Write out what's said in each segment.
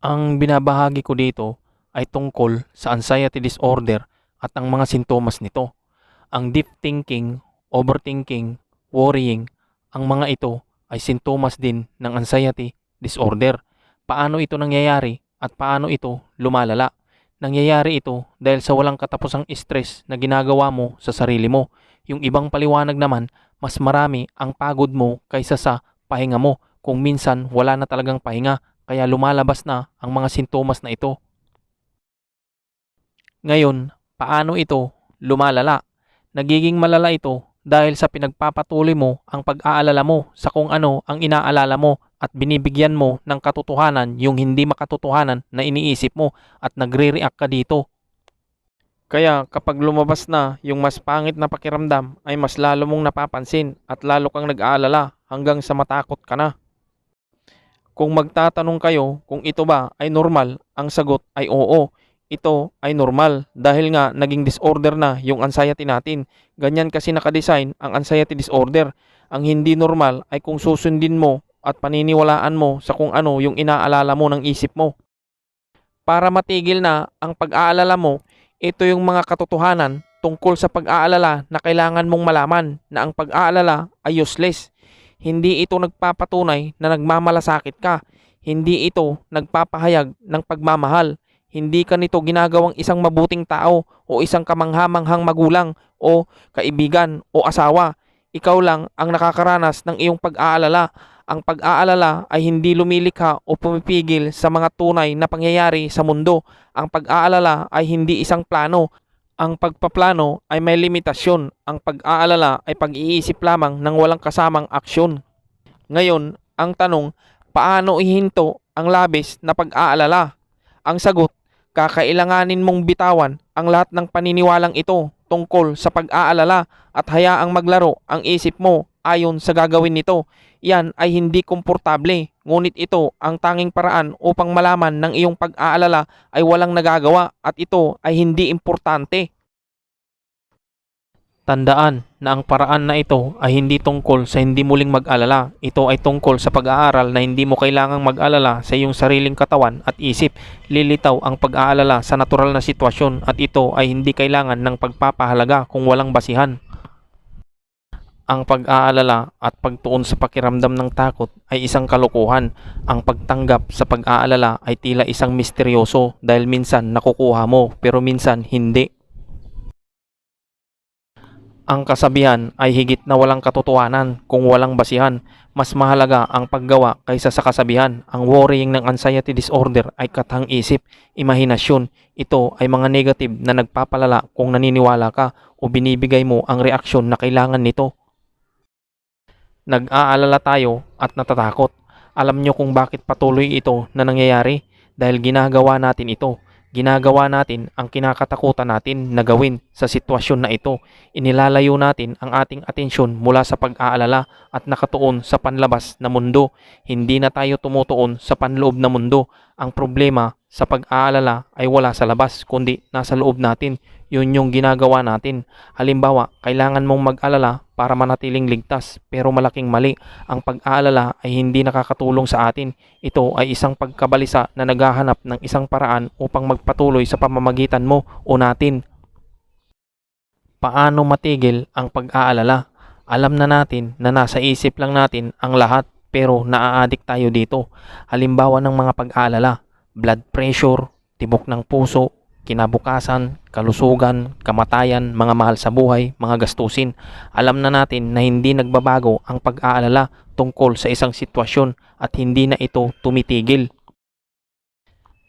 Ang binabahagi ko dito ay tungkol sa anxiety disorder at ang mga sintomas nito. Ang deep thinking, overthinking, worrying, ang mga ito ay sintomas din ng anxiety disorder. Paano ito nangyayari at paano ito lumalala? Nangyayari ito dahil sa walang katapusang stress na ginagawa mo sa sarili mo. Yung ibang paliwanag naman, mas marami ang pagod mo kaysa sa pahinga mo. Kung minsan wala na talagang pahinga, kaya lumalabas na ang mga sintomas na ito. Ngayon, paano ito lumalala? Nagiging malala ito dahil sa pinagpapatuloy mo ang pag-aalala mo sa kung ano ang inaalala mo at binibigyan mo ng katotohanan yung hindi makatotohanan na iniisip mo at nagre-react ka dito. Kaya kapag lumabas na yung mas pangit na pakiramdam ay mas lalo mong napapansin at lalo kang nag-aalala hanggang sa matakot ka na. Kung magtatanong kayo kung ito ba ay normal, ang sagot ay oo. Ito ay normal dahil nga naging disorder na yung anxiety natin. Ganyan kasi nakadesign ang anxiety disorder. Ang hindi normal ay kung susundin mo at paniniwalaan mo sa kung ano yung inaalala mo ng isip mo. Para matigil na ang pag-aalala mo, ito yung mga katotohanan tungkol sa pag-aalala na kailangan mong malaman na ang pag-aalala ay useless. Hindi ito nagpapatunay na nagmamalasakit ka. Hindi ito nagpapahayag ng pagmamahal. Hindi ka nito ginagawang isang mabuting tao o isang kamanghamanghang magulang o kaibigan o asawa. Ikaw lang ang nakakaranas ng iyong pag-aalala. Ang pag-aalala ay hindi lumilikha o pumipigil sa mga tunay na pangyayari sa mundo. Ang pag-aalala ay hindi isang plano. Ang pagpaplano ay may limitasyon. Ang pag-aalala ay pag-iisip lamang ng walang kasamang aksyon. Ngayon, ang tanong, paano ihinto ang labis na pag-aalala? Ang sagot, kakailanganin mong bitawan ang lahat ng paniniwalang ito tungkol sa pag-aalala at hayaang maglaro ang isip mo ayon sa gagawin nito. Yan ay hindi komportable, ngunit ito ang tanging paraan upang malaman ng iyong pag-aalala ay walang nagagawa at ito ay hindi importante. Tandaan na ang paraan na ito ay hindi tungkol sa hindi muling mag-alala. Ito ay tungkol sa pag-aaral na hindi mo kailangang mag-alala sa iyong sariling katawan at isip. Lilitaw ang pag-aalala sa natural na sitwasyon at ito ay hindi kailangan ng pagpapahalaga kung walang basihan. Ang pag-aalala at pagtuon sa pakiramdam ng takot ay isang kalokohan. Ang pagtanggap sa pag-aalala ay tila isang misteryoso dahil minsan nakukuha mo pero minsan hindi. Ang kasabihan ay higit na walang katotohanan kung walang basihan. Mas mahalaga ang paggawa kaysa sa kasabihan. Ang worrying ng anxiety disorder ay katang isip, imahinasyon. Ito ay mga negative na nagpapalala kung naniniwala ka o binibigay mo ang reaksyon na kailangan nito. Nag-aalala tayo at natatakot. Alam nyo kung bakit patuloy ito na nangyayari? Dahil ginagawa natin ito. Ginagawa natin ang kinakatakutan natin na gawin sa sitwasyon na ito. Inilalayo natin ang ating atensyon mula sa pag-aalala at nakatuon sa panlabas na mundo. Hindi na tayo tumutuon sa panloob na mundo. Ang problema sa pag-aalala ay wala sa labas kundi nasa loob natin. Yun yung ginagawa natin. Halimbawa, kailangan mong mag-alala para manatiling ligtas pero malaking mali. Ang pag-aalala ay hindi nakakatulong sa atin. Ito ay isang pagkabalisa na naghahanap ng isang paraan upang magpatuloy sa pamamagitan mo o natin. Paano matigil ang pag-aalala? Alam na natin na nasa isip lang natin ang lahat pero naa-addict tayo dito. Halimbawa ng mga pag-aalala, blood pressure, tibok ng puso, kinabukasan, kalusugan, kamatayan, mga mahal sa buhay, mga gastusin. Alam na natin na hindi nagbabago ang pag-aalala tungkol sa isang sitwasyon at hindi na ito tumitigil.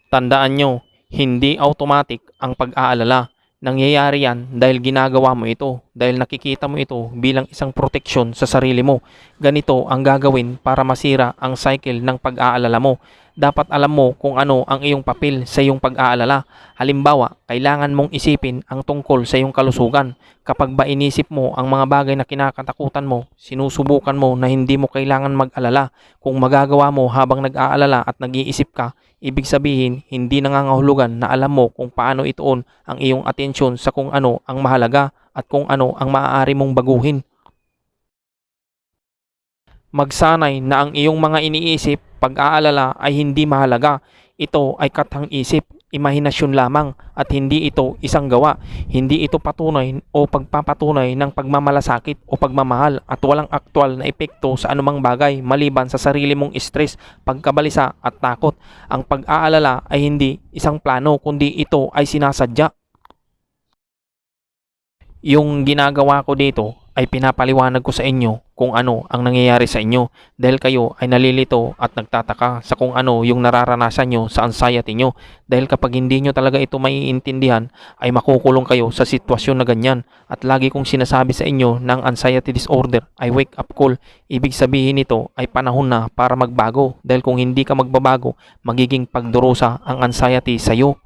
Tandaan nyo, hindi automatic ang pag-aalala. Nangyayari yan dahil ginagawa mo ito, dahil nakikita mo ito bilang isang proteksyon sa sarili mo. Ganito ang gagawin para masira ang cycle ng pag-aalala mo. Dapat alam mo kung ano ang iyong papel sa iyong pag-aalala. Halimbawa, kailangan mong isipin ang tungkol sa iyong kalusugan. Kapag ba inisip mo ang mga bagay na kinakatakutan mo, sinusubukan mo na hindi mo kailangan mag-alala. Kung magagawa mo habang nag-aalala at nag-iisip ka, ibig sabihin hindi nangangahulugan na alam mo kung paano ituon ang iyong atensyon sa kung ano ang mahalaga at kung ano ang maaari mong baguhin. Magsanay na ang iyong mga iniisip, pag-aalala ay hindi mahalaga. Ito ay kathang isip, imahinasyon lamang at hindi ito isang gawa. Hindi ito patunay o pagpapatunay ng pagmamalasakit o pagmamahal at walang aktwal na epekto sa anumang bagay maliban sa sarili mong stress, pagkabalisa at takot. Ang pag-aalala ay hindi isang plano kundi ito ay sinasadya. Yung ginagawa ko dito ay pinapaliwanag ko sa inyo kung ano ang nangyayari sa inyo dahil kayo ay nalilito at nagtataka sa kung ano yung nararanasan nyo sa anxiety nyo. Dahil kapag hindi nyo talaga ito maiintindihan ay makukulong kayo sa sitwasyon na ganyan. At lagi kong sinasabi sa inyo ng anxiety disorder ay wake up call. Ibig sabihin nito ay panahon na para magbago. Dahil kung hindi ka magbabago magiging pagdurusa ang anxiety sa iyo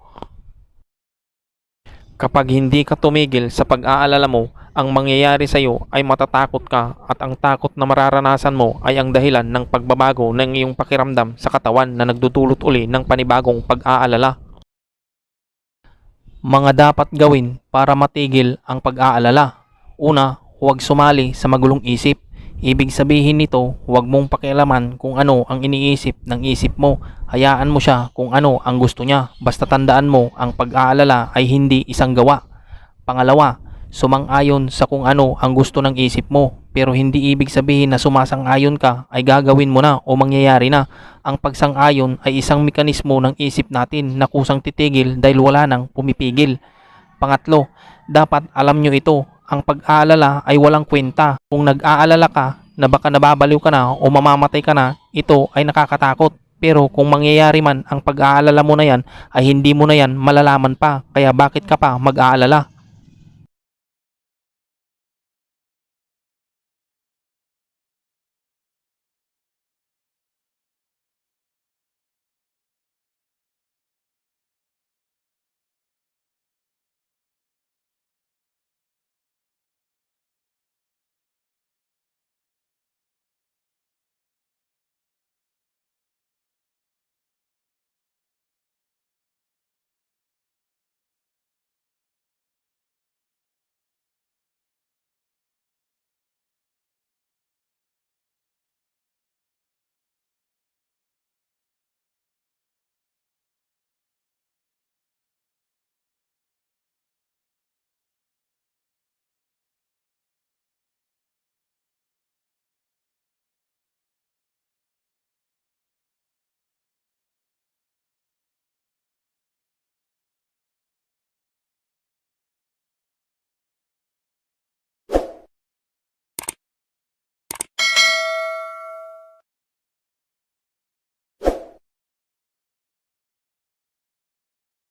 Kapag hindi ka tumigil sa pag-aalala mo, ang mangyayari sa iyo ay matatakot ka at ang takot na mararanasan mo ay ang dahilan ng pagbabago ng iyong pakiramdam sa katawan na nagdudulot uli ng panibagong pag-aalala. Mga dapat gawin para matigil ang pag-aalala. Una, huwag sumali sa magulong isip. Ibig sabihin nito, huwag mong pakialaman kung ano ang iniisip ng isip mo. Hayaan mo siya kung ano ang gusto niya. Basta tandaan mo, ang pag-aalala ay hindi isang gawa. Pangalawa, sumang-ayon sa kung ano ang gusto ng isip mo. Pero hindi ibig sabihin na sumasang-ayon ka ay gagawin mo na o mangyayari na. Ang pagsang-ayon ay isang mekanismo ng isip natin na kusang titigil dahil wala nang pumipigil. Pangatlo, dapat alam nyo ito, ang pag-aalala ay walang kwenta. Kung nag-aalala ka na baka nababaliw ka na o mamamatay ka na, ito ay nakakatakot. Pero kung mangyayari man ang pag-aalala mo na yan, ay hindi mo na yan malalaman pa. Kaya bakit ka pa mag-aalala?